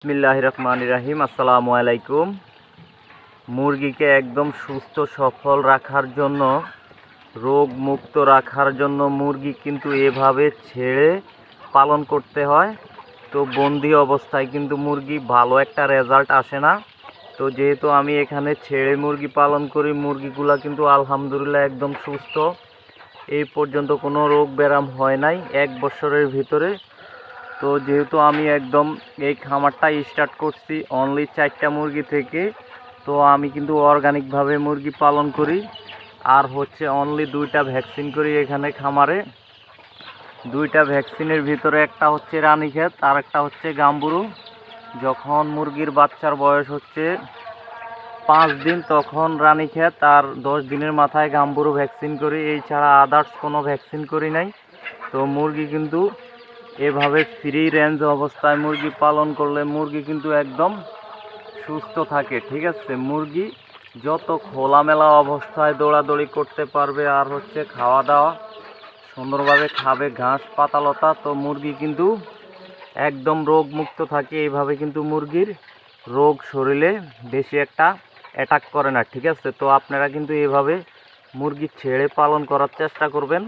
বিসমিল্লাহ রহমান রাহিম আসসালামু আলাইকুম। মুরগিকে একদম সুস্থ, সফল রাখার জন্য, রোগ মুক্ত রাখার জন্য মুরগি কিন্তু এভাবে ছেড়ে পালন করতে হয়। তো বন্দি অবস্থায় কিন্তু মুরগি ভালো একটা রেজাল্ট আসে না। তো যেহেতু আমি এখানে ছেড়ে মুরগি পালন করি, মুরগিগুলা কিন্তু আলহামদুলিল্লাহ একদম সুস্থ। এই পর্যন্ত কোনো রোগ ব্যারাম হয় নাই। এক বছরের ভিতরে তো যেহেতু আমি একদম এই খামারটা স্টার্ট করছি অনলি চারটা মুরগি থেকে, তো আমি কিন্তু অর্গানিকভাবে মুরগি পালন করি। আর হচ্ছে অনলি দুইটা ভ্যাকসিন করি এখানে খামারে। দুইটা ভ্যাকসিনের ভিতরে একটা হচ্ছে রানীক্ষেত আর একটা হচ্ছে গাম্বুরু। যখন মুরগির বাচ্চার বয়স হচ্ছে পাঁচ দিন, তখন রানীক্ষেত আর দশ দিনের মাথায় গাম্বুরু ভ্যাকসিন করি। এই ছাড়া আদার্স কোনো ভ্যাকসিন করি নাই। তো মুরগি কিন্তু এভাবে ফ্রি রেঞ্জ অবস্থায় মুরগি পালন করলে মুরগি কিন্তু একদম সুস্থ থাকে, ঠিক আছে? মুরগি যত খোলামেলা অবস্থায় দৌড়াদৌড়ি করতে পারবে আর হচ্ছে খাওয়া দাওয়া সুন্দরভাবে খাবে, ঘাস, পাতালতা, তো মুরগি কিন্তু একদম রোগ মুক্ত থাকে। এইভাবে কিন্তু মুরগির রোগ শরীরে বেশি একটা অ্যাটাক করে না, ঠিক আছে? তো আপনারা কিন্তু এইভাবে মুরগি ছেড়ে পালন করার চেষ্টা করবেন।